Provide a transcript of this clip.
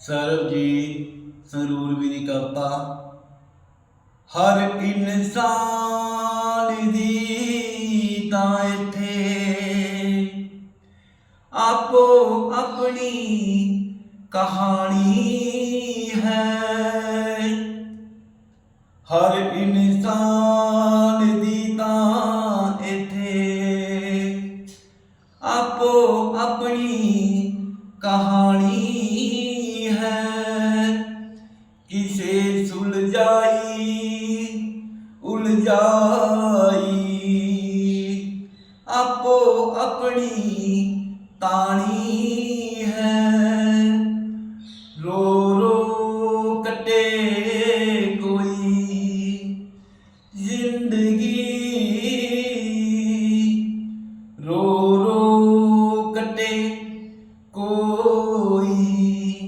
ਸਰਬ ਜੀ ਸੰਗਰੂਰ ਵੀ ਦੀ ਕਵਤਾ, ਹਰ ਇਨਸਾਨ ਦੀ ਤਾਂ ਇੱਥੇ ਆਪੋ ਆਪਣੀ ਕਹਾਣੀ ਹੈ। ਹਰ ਇਨਸਾਨ ਦੀ ਤਾਂ ਇੱਥੇ ਆਪੋ ਆਪਣੀ ਕਹਾਣੀ जाई उलझाई आपो अपनी तानी है। रो रो कटे कोई ज़िंदगी